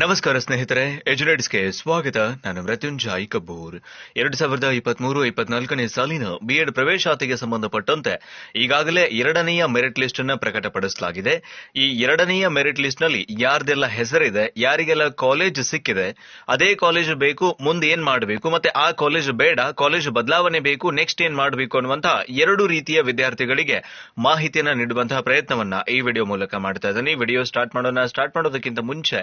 ನಮಸ್ಕಾರ ಸ್ನೇಹಿತರೆ ಎಜುನೇಟ್ಸ್ಗೆ ಸ್ವಾಗತ. ನಾನು ಮೃತ್ಯುಂಜಯ್ ಕಬ್ಬೂರ್ ಎರಡು ಸಾವಿರದ ಇಪ್ಪತ್ಮೂರು, ಇಪ್ಪತ್ನಾಲ್ಕನೇ ಸಾಲಿನ ಬಿಎಡ್ ಪ್ರವೇಶಾತಿಗೆ ಸಂಬಂಧಪಟ್ಟಂತೆ ಈಗಾಗಲೇ ಎರಡನೆಯ ಮೆರಿಟ್ ಲಿಸ್ಟ್ ಅನ್ನು ಪ್ರಕಟಪಡಿಸಲಾಗಿದೆ. ಈ ಎರಡನೆಯ ಮೆರಿಟ್ ಲಿಸ್ಟ್ನಲ್ಲಿ ಯಾರ್ದೆಲ್ಲ ಹೆಸರಿದೆ, ಯಾರಿಗೆಲ್ಲ ಕಾಲೇಜ್ ಸಿಕ್ಕಿದೆ, ಅದೇ ಕಾಲೇಜ್ ಬೇಕು, ಮುಂದೆ ಏನ್ ಮಾಡಬೇಕು, ಮತ್ತೆ ಆ ಕಾಲೇಜ್ ಬೇಡ ಕಾಲೇಜ್ ಬದಲಾವಣೆ ಬೇಕು ನೆಕ್ಸ್ಟ್ ಏನ್ ಮಾಡಬೇಕು ಅನ್ನುವಂತಹ ಎರಡು ರೀತಿಯ ವಿದ್ಯಾರ್ಥಿಗಳಿಗೆ ಮಾಹಿತಿಯನ್ನು ನೀಡುವಂತಹ ಪ್ರಯತ್ನವನ್ನ ಈ ವಿಡಿಯೋ ಮೂಲಕ ಮಾಡ್ತಾ ಇದ್ದೀನಿ. ವಿಡಿಯೋ ಸ್ಟಾರ್ಟ್ ಮಾಡೋಣ. ಸ್ಟಾರ್ಟ್ ಮಾಡೋದಕ್ಕಿಂತ ಮುಂಚೆ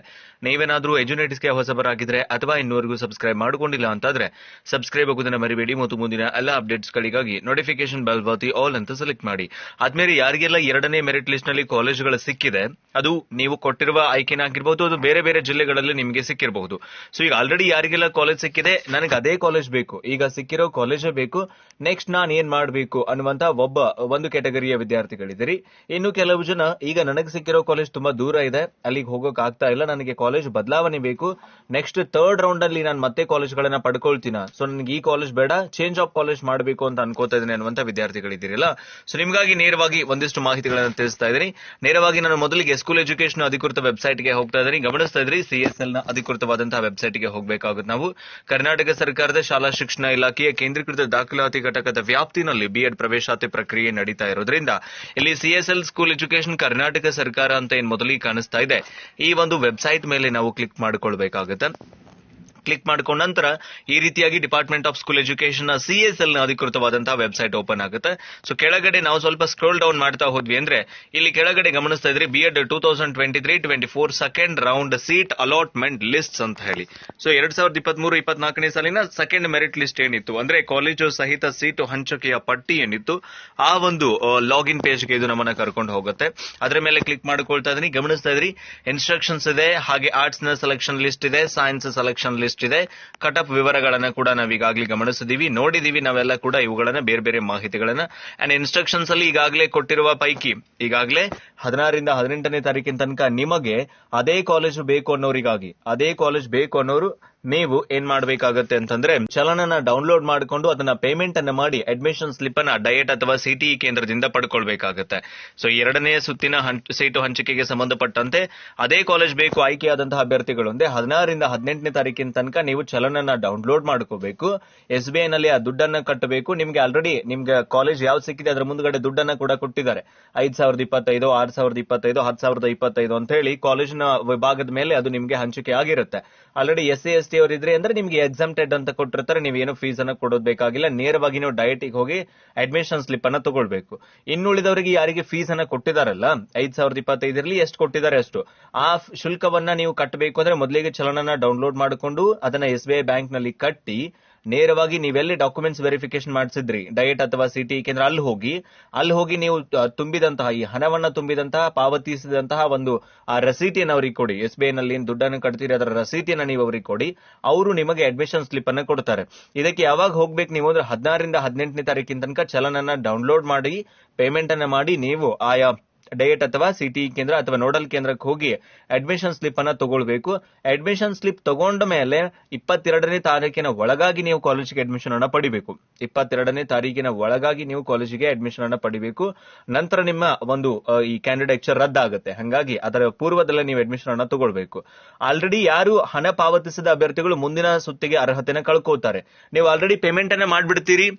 ನೀವೇನಾದ್ರೂ ಎಜುನೇಟಿಸ್ಗೆ ಹೊಸಬರಾಗಿದ್ರೆ ಅಥವಾ ಇನ್ನೂವರೆಗೂ ಸಬ್ಸ್ಕ್ರೈಬ್ ಮಾಡಿಕೊಂಡಿಲ್ಲ ಅಂತಾದರೆ ಸಬ್ಸ್ಕ್ರೈಬ್ ಆಗೋದನ್ನು ಮರಿಬೇಡಿ ಮತ್ತು ಮುಂದಿನ ಎಲ್ಲ ಅಪ್ಡೇಟ್ಸ್ ಗಳಿಗಾಗಿ ನೋಟಿಫಿಕೇಶನ್ ಬೆಲ್ ಬಾತಿ ಆಲ್ ಅಂತ ಸೆಲೆಕ್ಟ್ ಮಾಡಿ. ಆದ್ಮೇಲೆ ಯಾರಿಗೆಲ್ಲ ಎರಡನೇ ಮೆರಿಟ್ ಲಿಸ್ಟ್ನಲ್ಲಿ ಕಾಲೇಜುಗಳು ಸಿಕ್ಕಿದೆ, ಅದು ನೀವು ಕೊಟ್ಟಿರುವ ಆಯ್ಕೆನ ಆಗಿರ್ಬೋದು, ಅದು ಬೇರೆ ಬೇರೆ ಜಿಲ್ಲೆಗಳಲ್ಲಿ ನಿಮಗೆ ಸಿಕ್ಕಿರಬಹುದು. ಸೊ ಈಗ ಆಲ್ರೆಡಿ ಯಾರಿಗೆಲ್ಲ ಕಾಲೇಜ್ ಸಿಕ್ಕಿದೆ, ನನಗೆ ಅದೇ ಕಾಲೇಜ್ ಬೇಕು. ಈಗ ಸಿಕ್ಕಿರೋ ಕಾಲೇಜೇ ಬೇಕು. ನೆಕ್ಸ್ಟ್ ನಾನು ಏನ್ ಮಾಡಬೇಕು ಅನ್ನುವಂತ ಒಬ್ಬ, ಒಂದು ಕ್ಯಾಟಗರಿಯ ವಿದ್ಯಾರ್ಥಿಗಳಿದ್ದೀರಿ. ಇನ್ನು ಕೆಲವು ಜನ, ಈಗ ನನಗೆ ಸಿಕ್ಕಿರೋ ಕಾಲೇಜ್ ತುಂಬಾ ದೂರ ಇದೆ. ಅಲ್ಲಿಗೆ ಹೋಗೋಕೆ ಆಗ್ತಾ ಇಲ್ಲ. ನನಗೆ ಕಾಲೇಜ್ ಬದಲಾವಣೆ ಬೇಕು. ನೆಕ್ಸ್ಟ್ ಥರ್ಡ್ ರೌಂಡ್ ಅಲ್ಲಿ ನಾನು ಮತ್ತೆ ಕಾಲೇಜ್ಗಳನ್ನ ಪಡ್ಕೊಳ್ತೀನಿ. ಸೊ ನನಗೆ ಈ ಕಾಲೇಜ್ ಬೇಡ ಚೇಂಜ್ ಆಫ್ ಕಾಲೇಜ್ ಮಾಡಬೇಕು ಅಂತ ಅನ್ಕೋತಾ ಇದ್ದೀನಿ ಅನ್ನುವಂತ ವಿದ್ಯಾರ್ಥಿಗಳಿದ್ದೀರಲ್ಲ? ಸೊ ನಿಮ್ಗಾಗಿ ನೇರವಾಗಿ ಒಂದಿಷ್ಟು ಮಾಹಿತಿಗಳನ್ನು ತಿಳಿಸ್ತಾ ಇದ್ದೀನಿ. ನೇರವಾಗಿ ನಾನು ಮೊದಲಿಗೆ ಸ್ಕೂಲ್ ಎಜುಕೇಶನ್ ಅಧಿಕೃತ ವೆಬ್ಸೈಟ್ಗೆ ಹೋಗ್ತಾ ಇದ್ದೀನಿ. ಗಮನಿಸ್ತಾ ಇದ್ರಿ ಸಿಎಸ್ಎಲ್ನ ಅಧಿಕೃತವಾದಂತಹ ವೆಬ್ಸೈಟ್ಗೆ ಹೋಗಬೇಕಾಗುತ್ತೆ ನಾವು. ಕರ್ನಾಟಕ ಸರ್ಕಾರದ ಶಾಲಾ ಶಿಕ್ಷಣ ಇಲಾಖೆಯ ಕೇಂದ್ರೀಕೃತ ದಾಖಲಾತಿ ಘಟಕದ ವ್ಯಾಪ್ತಿನಲ್ಲಿ ಬಿಎಡ್ ಪ್ರವೇಶಾತಿ ಪ್ರಕ್ರಿಯೆ ನಡೀತಾ ಇರೋದ್ರಿಂದ ಇಲ್ಲಿ ಸಿಎಸ್ಎಲ್ ಸ್ಕೂಲ್ ಎಜುಕೇಶನ್ ಕರ್ನಾಟಕ ಸರ್ಕಾರ ಅಂತ ಏನ್ ಮೊದಲಿಗೆ ಕಾಣಿಸ್ತಾ ಇದೆ? ಈ ಒಂದು ವೆಬ್ಸೈಟ್ ಮೇಲೆ ನಾವು ಕ್ಲಿಕ್ ಮಾಡ್ಕೊಳ್ಬೇಕಾಗುತ್ತೆ. ಕ್ಲಿಕ್ ಮಾಡ್ಕೊಂಡ ನಂತರ ಈ ರೀತಿಯಾಗಿ ಡಿಪಾರ್ಟ್ಮೆಂಟ್ ಆಫ್ ಸ್ಕೂಲ್ ಎಜುಕೇಶನ್ ಸಿಎಸ್ಎಲ್ನ ಅಧಿಕೃತವಾದಂತಹ ವೆಬ್ಸೈಟ್ ಓಪನ್ ಆಗುತ್ತೆ. ಸೊ ಕೆಳಗಡೆ ನಾವು ಸ್ವಲ್ಪ ಸ್ಕ್ರೋಲ್ ಡೌನ್ ಮಾಡ್ತಾ ಹೋದ್ವಿ ಅಂದ್ರೆ ಇಲ್ಲಿ ಕೆಳಗಡೆ ಗಮನಿಸ್ತಾ ಇದ್ರಿ B Ed two thousand twenty three twenty four second round seat allotment list ಅಂತ ಹೇಳಿ. ಸೊ ಎರಡ್ ಸಾವಿರದ ಇಪ್ಪತ್ಮೂರು, ಇಪ್ಪತ್ನಾಲ್ಕನೇ ಸಾಲಿನ ಸೆಕೆಂಡ್ ಮೆರಿಟ್ ಲಿಸ್ಟ್ ಏನಿತ್ತು? ಅಂದ್ರೆ ಕಾಲೇಜು ಸಹಿತ ಸೀಟು ಹಂಚಿಕೆಯ ಪಟ್ಟಿ ಏನಿತ್ತು? ಆ ಒಂದು ಲಾಗಿನ್ ಪೇಜ್ಗೆ ಇದು ನಮ್ಮನ್ನ ಕರ್ಕೊಂಡು ಹೋಗುತ್ತೆ. ಅದರ ಮೇಲೆ ಕ್ಲಿಕ್ ಮಾಡ್ಕೊಳ್ತಾ ಇದೀನಿ. ಗಮನಿಸ್ತಾ ಇದ್ರಿ ಇನ್ಸ್ಟ್ರಕ್ಷನ್ಸ್ ಇದೆ, ಹಾಗೆ ಆರ್ಟ್ಸ್ನ ಸೆಲೆಕ್ಷನ್ ಲಿಸ್ಟ್ ಇದೆ ಸೈನ್ಸ್ ಸೆಲೆಕ್ಷನ್ ಲಿಸ್ಟ್ ಇದೆ ಕಟ್ ಆಫ್ ವಿವರಗಳನ್ನ ಕೂಡ ನಾವು ಈಗಾಗಲೇ ಗಮನಿಸಿದೀವಿ. ನೋಡಿದೀವಿ ನಾವೆಲ್ಲ ಕೂಡ ಇವುಗಳನ್ನ ಬೇರೆ ಬೇರೆ ಮಾಹಿತಿಗಳನ್ನ. ಅಂಡ್ ಇನ್ಸ್ಟ್ರಕ್ಷನ್ಸ್ ಅಲ್ಲಿ ಈಗಾಗಲೇ ಕೊಟ್ಟಿರುವ ಪೈಕಿ, ಈಗಾಗಲೇ ಹದಿನಾರರಿಂದ ಹದಿನೆಂಟನೇ ತಾರೀಕಿನ ತನಕ ನಿಮಗೆ ಅದೇ ಕಾಲೇಜು ಬೇಕು ಅನ್ನೋರಿಗಾಗಿ, ಅದೇ ಕಾಲೇಜ್ ಬೇಕು ಅನ್ನೋರು ನೀವು ಏನ್ ಮಾಡ್ಬೇಕಾಗತ್ತೆ ಅಂತಂದ್ರೆ ಚಲನನ ಡೌನ್ಲೋಡ್ ಮಾಡಿಕೊಂಡು ಅದನ್ನ ಪೇಮೆಂಟ್ ಅನ್ನ ಮಾಡಿ ಅಡ್ಮಿಷನ್ ಸ್ಲಿಪ್ ಅನ್ನ ಡಯಟ್ ಅಥವಾ ಸಿಟಿಇ ಕೇಂದ್ರದಿಂದ ಪಡ್ಕೊಳ್ಬೇಕಾಗತ್ತೆ. ಸೊ ಎರಡನೇ ಸುತ್ತಿನ ಸೀಟು ಹಂಚಿಕೆಗೆ ಸಂಬಂಧಪಟ್ಟಂತೆ ಅದೇ ಕಾಲೇಜ್ ಬೇಕು, ಆಯ್ಕೆಯಾದಂತಹ ಅಭ್ಯರ್ಥಿಗಳು ಅಂದ್ರೆ ಹದಿನಾರರಿಂದ ಹದಿನೆಂಟನೇ ತಾರೀಕಿನ ತನಕ ನೀವು ಚಲನನ ಡೌನ್ಲೋಡ್ ಮಾಡ್ಕೋಬೇಕು. ಎಸ್ ಬಿ ಐ ನಲ್ಲಿ ಆ ದುಡ್ಡನ್ನ ಕಟ್ಟಬೇಕು. ನಿಮ್ಗೆ ಆಲ್ರೆಡಿ ನಿಮ್ಗೆ ಕಾಲೇಜ್ ಯಾವ್ದು ಸಿಕ್ಕಿದೆ, ಅದ್ರ ಮುಂದ್ಗಡೆ ದುಡ್ಡನ್ನ ಕೂಡ ಕೊಟ್ಟಿದ್ದಾರೆ. ಐದ್ ಸಾವಿರದ ಇಪ್ಪತ್ತೈದು, ಆರ್ ಸಾವಿರದ ಇಪ್ಪತ್ತೈದು, ಹತ್ತು ಸಾವಿರದ ಇಪ್ಪತ್ತೈದು ಅಂತ ಹೇಳಿ ಕಾಲೇಜಿನ ವಿಭಾಗದ ಮೇಲೆ ಅದು ನಿಮ್ಗೆ ಹಂಚಿಕೆ ಆಗಿರುತ್ತೆ. ಆಲ್ರೆಡಿ ಎಸ್ ಎಸ್ ಟಿ ಅವರು ಇದ್ರೆ ಅಂದ್ರೆ ನಿಮಗೆ ಎಕ್ಸಾಮ್ಟೆಡ್ ಅಂತ ಕೊಟ್ಟಿರ್ತಾರೆ, ನೀವು ಏನು ಫೀಸ್ ಅನ್ನ ಕೊಡೋದು ಬೇಕಾಗಿಲ್ಲ. ನೇರವಾಗಿ ನೀವು ಡಯಟಿಗೆ ಹೋಗಿ ಅಡ್ಮಿಷನ್ ಸ್ಲಿಪ್ ಅನ್ನ ತಗೊಳ್ಬೇಕು. ಇನ್ನುಳಿದವರಿಗೆ ಯಾರಿಗೆ ಫೀಸ್ ಅನ್ನ ಕೊಟ್ಟಿದಾರಲ್ಲ, ಐದ್ ಸಾವಿರದ ಇಪ್ಪತ್ತೈದರಲ್ಲಿ ಎಷ್ಟು ಕೊಟ್ಟಿದ್ದಾರೆ ಅಷ್ಟು. ಆ ಶುಲ್ಕವನ್ನ ನೀವು ಕಟ್ಟಬೇಕು ಅಂದ್ರೆ ಮೊದಲಿಗೆ ಚಲನನ್ನ ಡೌನ್ಲೋಡ್ ಮಾಡಿಕೊಂಡು ಅದನ್ನ ಎಸ್ ಬಿ ಐ ಬ್ಯಾಂಕ್ನಲ್ಲಿ ಕಟ್ಟಿ ನೇರವಾಗಿ ನೀವೆಲ್ಲಿ ಡಾಕ್ಯುಮೆಂಟ್ಸ್ ವೆರಿಫಿಕೇಶನ್ ಮಾಡಿಸಿದ್ರಿ? ಡಯಟ್ ಅಥವಾ ಸಿಟಿ ಕೇಂದ್ರ ಅಲ್ಲಿ ಹೋಗಿ ಅಲ್ಲಿ ಹೋಗಿ ನೀವು ತುಂಬಿದಂತಹ ಈ ಹಣವನ್ನ ತುಂಬಿದಂತಹ, ಪಾವತಿಸಿದಂತಹ ಒಂದು, ಆ ರಸೀಟಿಯನ್ನು ಅವ್ರಿಗೆ ಕೊಡಿ. ಎಸ್ ಬಿ ನಲ್ಲಿ ದುಡ್ಡನ್ನು ಕಟ್ತೀರಿ, ಅದರ ರಸೀತಿಯನ್ನ ನೀವು ಅವ್ರಿಗೆ ಕೊಡಿ. ಅವರು ನಿಮಗೆ ಅಡ್ಮಿಷನ್ ಸ್ಲಿಪ್ ಅನ್ನು ಕೊಡ್ತಾರೆ. ಇದಕ್ಕೆ ಯಾವಾಗ ಹೋಗ್ಬೇಕು ನೀವು ಅಂದ್ರೆ ಹದಿನಾರರಿಂದ ಹದಿನೆಂಟನೇ ತಾರೀಕಿನ ತನಕ ಚಲನನ್ನ ಡೌನ್ಲೋಡ್ ಮಾಡಿ ಪೇಮೆಂಟ್ ಅನ್ನ ಮಾಡಿ ನೀವು ಆಯಾ ಡಯಟ್ ಅಥವಾ ಸಿಟಿ ಕೇಂದ್ರ ಅಥವಾ ನೋಡಲ್ ಕೇಂದ್ರಕ್ಕೆ ಹೋಗಿ ಅಡ್ಮಿಷನ್ ಸ್ಲಿಪ್ ಅನ್ನ ತಗೊಳ್ಬೇಕು. ಅಡ್ಮಿಷನ್ ಸ್ಲಿಪ್ ತಗೊಂಡ ಮೇಲೆ ಇಪ್ಪತ್ತೆರಡನೇ ತಾರೀಕಿನ ಒಳಗಾಗಿ ನೀವು ಕಾಲೇಜಿಗೆ ಅಡ್ಮಿಷನ್ ಅನ್ನ ಪಡಿಬೇಕು. ಇಪ್ಪತ್ತೆರಡನೇ ತಾರೀಕಿನ ಒಳಗಾಗಿ ನೀವು ಕಾಲೇಜಿಗೆ ಅಡ್ಮಿಷನ್ ಅನ್ನ ಪಡಿಬೇಕು. ನಂತರ ನಿಮ್ಮ ಒಂದು ಈ ಕ್ಯಾಂಡಿಡೇಚರ್ ರದ್ದಾಗುತ್ತೆ. ಹಂಗಾಗಿ ಅದರ ಪೂರ್ವದಲ್ಲೇ ನೀವು ಅಡ್ಮಿಷನ್ ಅನ್ನ ತಗೊಳ್ಬೇಕು. ಆಲ್ರೆಡಿ ಯಾರು ಹಣ ಪಾವತಿಸಿದ ಅಭ್ಯರ್ಥಿಗಳು ಮುಂದಿನ ಸುತ್ತಿಗೆ ಅರ್ಹತೆನ ಕಳ್ಕೋತಾರೆ. ನೀವು ಆಲ್ರೆಡಿ ಪೇಮೆಂಟ್ ಅನ್ನ ಮಾಡ್ಬಿಡ್ತೀರಿ.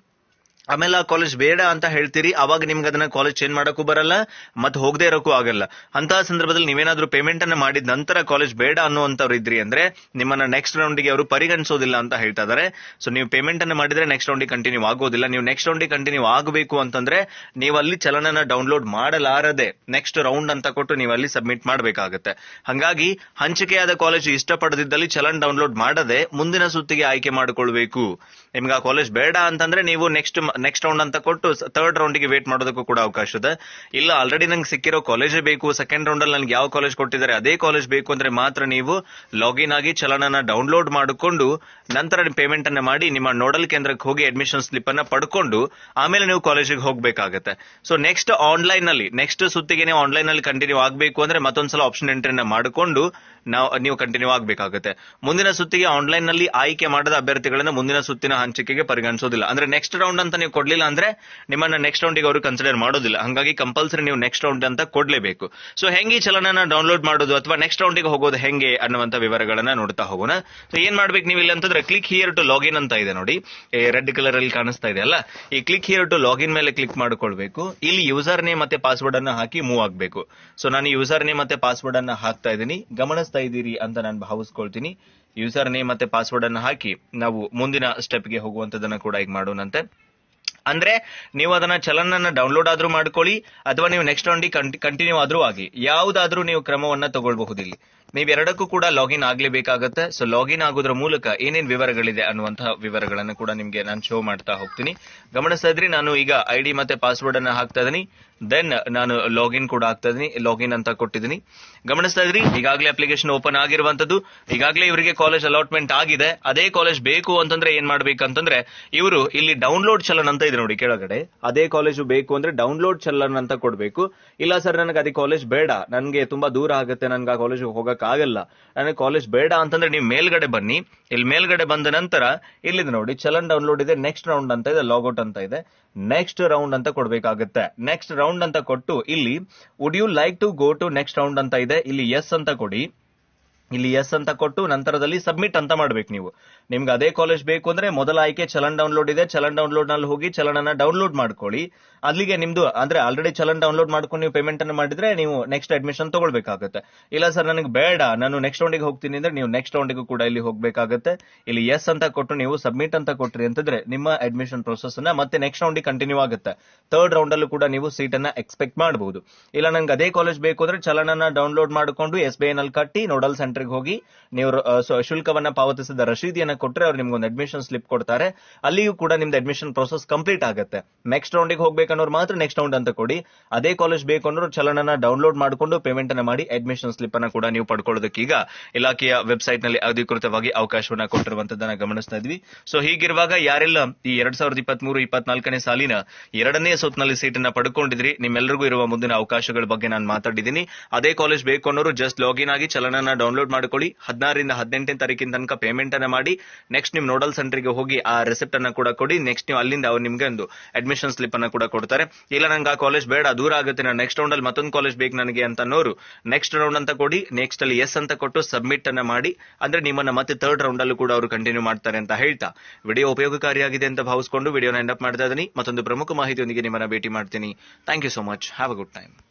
ಆಮೇಲೆ ಆ ಕಾಲೇಜ್ ಬೇಡ ಅಂತ ಹೇಳ್ತೀರಿ, ಅವಾಗ ನಿಮ್ಗೆ ಅದನ್ನ ಕಾಲೇಜ್ ಚೇಂಜ್ ಮಾಡೋಕ್ಕೂ ಬರಲ್ಲ, ಮತ್ತೆ ಹೋಗದೆ ಇರೋಕ್ಕೂ ಆಗಲ್ಲ. ಅಂತಹ ಸಂದರ್ಭದಲ್ಲಿ ನೀವೇನಾದ್ರೂ ಪೇಮೆಂಟ್ ಅನ್ನ ಮಾಡಿದ ನಂತರ ಕಾಲೇಜ್ ಬೇಡ ಅನ್ನುವಂಥವ್ರು ಇದ್ರಿ ಅಂದ್ರೆ, ನಿಮ್ಮನ್ನ ನೆಕ್ಸ್ಟ್ ರೌಂಡಿಗೆ ಅವರು ಪರಿಗಣಿಸೋದಿಲ್ಲ ಅಂತ ಹೇಳ್ತಾ ಇದಾರೆ. ಸೊ ನೀವು ಪೇಮೆಂಟ್ ಅನ್ನ ಮಾಡಿದ್ರೆ ನೆಕ್ಸ್ಟ್ ರೌಂಡಿಗೆ ಕಂಟಿನ್ಯೂ ಆಗೋದಿಲ್ಲ. ನೀವು ನೆಕ್ಸ್ಟ್ ರೌಂಡಿಗೆ ಕಂಟಿನ್ಯೂ ಆಗಬೇಕು ಅಂತಂದ್ರೆ, ನೀವು ಅಲ್ಲಿ ಚಲನನ ಡೌನ್ಲೋಡ್ ಮಾಡಲಾರದೆ ನೆಕ್ಸ್ಟ್ ರೌಂಡ್ ಅಂತ ಕೊಟ್ಟು ನೀವು ಅಲ್ಲಿ ಸಬ್ಮಿಟ್ ಮಾಡಬೇಕಾಗುತ್ತೆ. ಹಂಗಾಗಿ, ಹಂಚಿಕೆಯಾದ ಕಾಲೇಜ್ ಇಷ್ಟಪಡದಿದ್ದಲ್ಲಿ ಚಲನ್ ಡೌನ್ಲೋಡ್ ಮಾಡದೆ ಮುಂದಿನ ಸುತ್ತಿಗೆ ಆಯ್ಕೆ ಮಾಡಿಕೊಳ್ಬೇಕು. ನಿಮ್ಗೆ ಆ ಕಾಲೇಜ್ ಬೇಡ ಅಂತಂದ್ರೆ, ನೀವು ನೆಕ್ಸ್ಟ್ ನೆಕ್ಸ್ಟ್ ರೌಂಡ್ ಅಂತ ಕೊಟ್ಟು ಥರ್ಡ್ ರೌಂಡಿಗೆ ವೇಟ್ ಮಾಡೋದಕ್ಕೂ ಕೂಡ ಅವಕಾಶ ಇದೆ. ಇಲ್ಲ ಆಲ್ರೆಡಿ ನಂಗೆ ಸಿಕ್ಕಿರೋ ಕಾಲೇಜೇ ಬೇಕು ಸೆಕೆಂಡ್ ರೌಂಡ್ ಅಲ್ಲಿ ನನಗೆ ಯಾವ ಕಾಲೇಜ್ ಕೊಟ್ಟಿದ್ದಾರೆ, ಅದೇ ಕಾಲೇಜ್ ಬೇಕು ಅಂದ್ರೆ ಮಾತ್ರ ನೀವು ಲಾಗಿನ್ ಆಗಿ ಚಲನನ ಡೌನ್ಲೋಡ್ ಮಾಡಿಕೊಂಡು ನಂತರ ಪೇಮೆಂಟ್ ಅನ್ನ ಮಾಡಿ ನಿಮ್ಮ ನೋಡಲ್ ಕೇಂದ್ರಕ್ಕೆ ಹೋಗಿ ಅಡ್ಮಿಷನ್ ಸ್ಲಿಪ್ ಅನ್ನ ಪಡ್ಕೊಂಡು ಆಮೇಲೆ ನೀವು ಕಾಲೇಜಿಗೆ ಹೋಗಬೇಕಾಗತ್ತೆ. ಸೊ ನೆಕ್ಸ್ಟ್ ಆನ್ಲೈನ್ನಲ್ಲಿ ನೆಕ್ಸ್ಟ್ ಸುತ್ತಿಗೆ ನೀವು ಆನ್ಲೈನ್ ಅಲ್ಲಿ ಕಂಟಿನ್ಯೂ ಆಗಬೇಕು ಅಂದ್ರೆ ಮತ್ತೊಂದ್ಸಲ ಆಪ್ಷನ್ ಎಂಟ್ರಿನ ಮಾಡಿಕೊಂಡು ನಾವು, ನೀವು ಕಂಟಿನ್ಯೂ ಆಗಬೇಕಾಗುತ್ತೆ. ಮುಂದಿನ ಸುತ್ತಿಗೆ ಆನ್ಲೈನ್ನಲ್ಲಿ ಆಯ್ಕೆ ಮಾಡದ ಅಭ್ಯರ್ಥಿಗಳನ್ನ ಮುಂದಿನ ಸುತ್ತಿನ ಹಂಚಿಕೆಗೆ ಪರಿಗಣಿಸೋದಿಲ್ಲ. ಅಂದ್ರೆ ನೆಕ್ಸ್ಟ್ ರೌಂಡ್ ಅಂತ ನೀವು ಕೊಡ್ಲಿಲ್ಲ ಅಂದ್ರೆ ನಿಮ್ಮನ್ನ ನೆಕ್ಸ್ಟ್ ರೌಂಡಿಗೆ ಅವರು ಕನ್ಸಿಡರ್ ಮಾಡೋದಿಲ್ಲ. ಹಂಗಾಗಿ ಕಂಪಲ್ಸರಿ ನೀವು ನೆಕ್ಸ್ಟ್ ರೌಂಡ್ ಅಂತ ಕೊಡ್ಲೇಬೇಕು. ಸೊ ಹೆಂಗೆ ಈ ಚಲನನ ಡೌನ್ಲೋಡ್ ಮಾಡೋದು ಅಥವಾ ನೆಕ್ಸ್ಟ್ ರೌಂಡಿಗೆ ಹೋಗೋದು ಹೆಂಗೆ ಅನ್ನುವಂತ ವಿವರಗಳನ್ನ ನೋಡ್ತಾ ಹೋಗೋಣ. ಸೊ ಏನ್ ಮಾಡ್ಬೇಕು ನೀವು ಇಲ್ಲ ಅಂತಂದ್ರೆ ಕ್ಲಿಕ್ ಹಿಯರ್ ಟು ಲಾಗಿನ್ ಅಂತ ಇದೆ ನೋಡಿ. ರೆಡ್ ಕಲರ್ ಅಲ್ಲಿ ಕಾಣಿಸ್ತಾ ಇದೆ ಅಲ್ಲ? ಈ ಕ್ಲಿಕ್ ಹಿಯರ್ ಟು ಲಾಗಿನ್ ಮೇಲೆ ಕ್ಲಿಕ್ ಮಾಡ್ಕೊಳ್ಬೇಕು. ಇಲ್ಲಿ ಯೂಸರ್ ನೇಮ್ ಮತ್ತೆ ಪಾಸ್ವರ್ಡ್ ಅನ್ನ ಹಾಕಿ ಮೂವ್ ಆಗ್ಬೇಕು. ಸೊ ನಾನು ಯೂಸರ್ ನೇಮ್ ಮತ್ತೆ ಪಾಸ್ವರ್ಡ್ ಅನ್ನ ಹಾಕ್ತಾ ಇದ್ದೀನಿ. ಗಮನಿಸ್ತಾ ಇದ್ದೀರಿ ಅಂತ ನಾನು ಭಾವಿಸ್ಕೊಳ್ತೀನಿ. ಯೂಸರ್ ನೇಮ್ ಮತ್ತೆ ಪಾಸ್ವರ್ಡ್ ಅನ್ನ ಹಾಕಿ ನಾವು ಮುಂದಿನ ಸ್ಟೆಪ್ಗೆ ಹೋಗುವಂತದನ್ನ ಕೂಡ ಈಗ ಮಾಡೋಣಂತೆ. ಅಂದ್ರೆ ನೀವು ಅದನ್ನ ಚಲನನ್ನ ಡೌನ್ಲೋಡ್ ಆದ್ರೂ ಮಾಡ್ಕೊಳ್ಳಿ, ಅಥವಾ ನೀವು ನೆಕ್ಸ್ಟ್ ರೌಂಡಿಗೆ ಕಂಟಿನ್ಯೂ ಆದ್ರೂ ಆಗಿ ಯಾವ್ದಾದ್ರೂ ನೀವು ಕ್ರಮವನ್ನ ತಗೊಳ್ಬಹುದು ಇಲ್ಲಿ ನೀವು ಎರಡಕ್ಕೂ ಕೂಡ ಲಾಗಿನ್ ಆಗ್ಲೇಬೇಕಾಗತ್ತೆ. ಸೊ ಲಾಗಿನ್ ಆಗೋದ್ರ ಮೂಲಕ ಏನೇನ್ ವಿವರಗಳಿದೆ ಅನ್ನುವಂತಹ ವಿವರಗಳನ್ನ ಕೂಡ ನಿಮ್ಗೆ ನಾನು ಶೋ ಮಾಡ್ತಾ ಹೋಗ್ತೀನಿ. ಗಮನಿಸಿದ್ರಿ ನಾನು ಈಗ ಐ ಡಿ ಮತ್ತೆ ಪಾಸ್ವರ್ಡ್ ಅನ್ನ ಹಾಕ್ತಾ ಇದೀನಿ. ದೆನ್ ನಾನು ಲಾಗಿನ್ ಕೂಡ ಹಾಕ್ತಾ ಇದೀನಿ. ಲಾಗಿನ್ ಅಂತ ಕೊಟ್ಟಿದ್ದೀನಿ ಗಮನಿಸ್ತಾ ಇದ್ರಿ ಈಗಾಗಲೇ ಅಪ್ಲಿಕೇಶನ್ ಓಪನ್ ಆಗಿರುವಂತದ್ದು ಈಗಾಗಲೇ ಇವರಿಗೆ ಕಾಲೇಜ್ ಅಲಾಟ್ಮೆಂಟ್ ಆಗಿದೆ. ಅದೇ ಕಾಲೇಜ್ ಬೇಕು ಅಂತಂದ್ರೆ ಏನ್ ಮಾಡ್ಬೇಕಂತಂದ್ರೆ, ಇವರು ಇಲ್ಲಿ ಡೌನ್ಲೋಡ್ ಚಲನ್ ಅಂತ ಇದೆ ನೋಡಿ ಕೆಳಗಡೆ. ಅದೇ ಕಾಲೇಜು ಬೇಕು ಅಂದ್ರೆ ಡೌನ್ಲೋಡ್ ಚಲನ್ ಅಂತ ಕೊಡ್ಬೇಕು. ಇಲ್ಲ ಸರ್ ನನಗೆ ಅದೇ ಕಾಲೇಜ್ ಬೇಡ. ನನಗೆ ತುಂಬಾ ದೂರ ಆಗುತ್ತೆ, ನನ್ಗೆ ಆ ಕಾಲೇಜ್ ಹೋಗಕ್ ಆಗಲ್ಲ. ನನಗೆ ಕಾಲೇಜ್ ಬೇಡ ಅಂತಂದ್ರೆ ನೀವು ಮೇಲ್ಗಡೆ ಬನ್ನಿ. ಇಲ್ಲಿ ಮೇಲ್ಗಡೆ ಬಂದ ನಂತರ ಇಲ್ಲಿದೆ ನೋಡಿ, ಚಲನ್ ಡೌನ್ಲೋಡ್ ಇದೆ ನೆಕ್ಸ್ಟ್ ರೌಂಡ್ ಅಂತ ಇದೆ ಲಾಗೌಟ್ ಅಂತ ಇದೆ. ನೆಕ್ಸ್ಟ್ ರೌಂಡ್ ಅಂತ ಕೊಡ್ಬೇಕಾಗುತ್ತೆ. ನೆಕ್ಸ್ಟ್ ರೌಂಡ್ ಅಂತ ಕೊಟ್ಟು ಇಲ್ಲಿ would you like to go to next round ಅಂತ ಇದೆ? ಇಲ್ಲಿ ಎಸ್ ಅಂತ ಕೊಡಿ. ಇಲ್ಲಿ ಎಸ್ ಅಂತ ಕೊಟ್ಟು ನಂತರದಲ್ಲಿ ಸಬ್ಮಿಟ್ ಅಂತ ಮಾಡ್ಬೇಕು ನೀವು. ನಿಮ್ಗೆ ಅದೇ ಕಾಲೇಜ್ ಬೇಕು ಅಂದ್ರೆ ಮೊದಲ ಆಯ್ಕೆ ಚಲನ್ ಡೌನ್ಲೋಡ್ ಇದೆ. ಚಲನ್ ಡೌನ್ಲೋಡ್ನಲ್ಲಿ ಹೋಗಿ ಚಲನನ್ನ ಡೌನ್ಲೋಡ್ ಮಾಡ್ಕೊಳ್ಳಿ. ಅಲ್ಲಿಗೆ ನಿಮ್ದು ಅಂದ್ರೆ ಆಲ್ರೆಡಿ ಚಲನ್ ಡೌನ್ಲೋಡ್ ಮಾಡ್ಕೊಂಡು ನೀವು ಪೇಮೆಂಟ್ ಅನ್ನು ಮಾಡಿದ್ರೆ ನೀವು ನೆಕ್ಸ್ಟ್ ಅಡ್ಮಿಷನ್ ತಗೊಳ್ಬೇಕಾಗುತ್ತೆ. ಇಲ್ಲ ಸರ್ ನನಗೆ ಬೇಡ. ನಾನು ನೆಕ್ಸ್ಟ್ ರೌಂಡಿಗೆ ಹೋಗ್ತೀನಿ ಅಂದ್ರೆ ನೀವು ನೆಕ್ಸ್ಟ್ ರೌಂಡಿಗೂ ಕೂಡ ಇಲ್ಲಿ ಹೋಗ್ಬೇಕಾಗುತ್ತೆ. ಇಲ್ಲಿ ಎಸ್ ಅಂತ ಕೊಟ್ಟು ನೀವು ಸಬ್ಮಿಟ್ ಅಂತ ಕೊಟ್ರಿ ಅಂತಂದ್ರೆ ನಿಮ್ಮ ಅಡ್ಮಿಷನ್ ಪ್ರೊಸೆಸ್ ಅನ್ನ ಮತ್ತೆ ನೆಕ್ಸ್ಟ್ ರೌಂಡಿಗೆ ಕಂಟಿನ್ಯೂ ಆಗುತ್ತೆ. ಥರ್ಡ್ ರೌಂಡ್ ಅಲ್ಲೂ ಕೂಡ ನೀವು ಸೀಟ್ ಅನ್ನ ಎಕ್ಸ್ಪೆಕ್ಟ್ ಮಾಡಬಹುದು ಇಲ್ಲ, ನಂಗೆ ಅದೇ ಕಾಲೇಜ್ ಬೇಕು ಅಂದ್ರೆ ಚಲನನ್ನ ಡೌನ್ಲೋಡ್ ಮಾಡಿಕೊಂಡು ಎಸ್ ಬಿ ಐ ನಲ್ಲಿ ಕಟ್ಟಿ ನೋಡಲ್ ಸೆಂಟರ್ಗೆ ಹೋಗಿ ನೀವು ಶುಲ್ಕವನ್ನ ಪಾವತಿಸಿದ ರಶೀದಿಯನ್ನ ಕೊಟ್ಟರೆ ಅವ್ರು ನಿಮ್ಗೆ ಒಂದು ಅಡ್ಮಿಷನ್ ಸ್ಲಿಪ್ ಕೊಡ್ತಾರೆ. ಅಲ್ಲಿಯೂ ಕೂಡ ನಿಮ್ದು ಅಡ್ಮಿಷನ್ ಪ್ರೊಸೆಸ್ ಕಂಪ್ಲೀಟ್ ಆಗುತ್ತೆ. ನೆಕ್ಸ್ಟ್ ರೌಂಡಿಗೆ ಹೋಗ್ಬೇಕನ್ನೋರು ಮಾತ್ರ ನೆಕ್ಸ್ಟ್ ರೌಂಡ್ ಅಂತ ಕೊಡಿ. ಅದೇ ಕಾಲೇಜ್ ಬೇಕು ಅನ್ನೋರು ಚಲನನ ಡೌನ್ಲೋಡ್ ಮಾಡಿಕೊಂಡು ಪೇಮೆಂಟ್ ಅನ್ನ ಮಾಡಿ ಅಡ್ಮಿಷನ್ ಸ್ಲಿಪ್ ಅನ್ನ ಕೂಡ ನೀವು ಪಡ್ಕೊಳ್ಳೋದಕ್ಕೆ ಈಗ ಇಲಾಖೆಯ ವೆಬ್ಸೈಟ್ನಲ್ಲಿ ಅಧಿಕೃತವಾಗಿ ಅವಕಾಶವನ್ನ ಕೊಟ್ಟಿರುವಂತದ್ದನ್ನ ಗಮನಿಸ್ತಾ ಇದ್ವಿ. ಸೊ ಹೀಗಿರುವಾಗ ಯಾರೆಲ್ಲ ಈ ಎರಡ್ ಸಾವಿರದ ಇಪ್ಪತ್ತ್ ಮೂರು ಇಪ್ಪತ್ನಾಲ್ಕನೇ ಸಾಲಿನ ಎರಡನೇ ಸುತ್ತಿನಲ್ಲಿ ಸೀಟನ್ನ ಪಡ್ಕೊಂಡಿದ್ರಿ ನಿಮ್ಮೆಲ್ಲರಿಗೂ ಇರುವ ಮುಂದಿನ ಅವಕಾಶಗಳ ಬಗ್ಗೆ ನಾನು ಮಾತಾಡಿದ್ದೀನಿ. ಅದೇ ಕಾಲೇಜ್ ಬೇಕು ಅನ್ನೋರು ಜಸ್ಟ್ ಲಾಗಿನ್ ಆಗಿ ಚಲನನ ಡೌನ್ಲೋಡ್ ಮಾಡ್ಕೊಳ್ಳಿ. ಹದಿನಾರರಿಂದ ಹದಿನೆಂಟನೇ ತಾರೀಕಿನ ತನಕ ಪೇಮೆಂಟ್ ಅನ್ನ ಮಾಡಿ. ನೆಕ್ಸ್ಟ್ ನಿಮ್ ನೋಡಲ್ ಸೆಂಟರ್ಗೆ ಹೋಗಿ ಆ ರೆಸಿಪ್ಟ್ ಅನ್ನ ಕೂಡ ಕೊಡಿ. ನೆಕ್ಸ್ಟ್ ನೀವು ಅಲ್ಲಿಂದ ಅವ್ರು ನಿಮ್ಗೆ ಒಂದು ಅಡ್ಮಿಷನ್ ಸ್ಲಿಪ್ ಅನ್ನ ಕೂಡ ಕೊಡ್ತಾರೆ. ಇಲ್ಲ, ನಂಗೆ ಆ ಕಾಲೇಜ್ ಬೇಡ, ದೂರ ಆಗುತ್ತೆ. ನಾನು ನೆಕ್ಸ್ಟ್ ರೌಂಡ್ ಅಲ್ಲಿ ಮತ್ತೊಂದು ಕಾಲೇಜ್ ಬೇಕು ನನಗೆ ಅಂತ ಅನ್ನೋರು ನೆಕ್ಸ್ಟ್ ರೌಂಡ್ ಅಂತ ಕೊಡಿ. ನೆಕ್ಸ್ಟ್ ಅಲ್ಲಿ ಎಸ್ ಅಂತ ಕೊಟ್ಟು ಸಬ್ಮಿಟ್ ಅನ್ನ ಮಾಡಿ. ಅಂದ್ರೆ ನಿಮ್ಮನ್ನ ಮತ್ತೆ ಥರ್ಡ್ ರೌಂಡ್ ಅಲ್ಲೂ ಕೂಡ ಅವರು ಕಂಟಿನ್ಯೂ ಮಾಡ್ತಾರೆ ಅಂತ ಹೇಳ್ತಾ. ವಿಡಿಯೋ ಉಪಯೋಗಕಾರಿಯಾಗಿದೆ ಅಂತ ಭಾವಿಸಿಕೊಂಡು ವಿಡಿಯೋನ ಎಂಡ್ ಅಪ್ ಮಾಡ್ತಾ ಇದ್ದೀನಿ. ಮತ್ತೊಂದು ಪ್ರಮುಖ ಮಾಹಿತಿಯೊಂದಿಗೆ ನಿಮ್ಮನ್ನ ಭೇಟಿ ಮಾಡ್ತೀನಿ. Thank you so much have a good time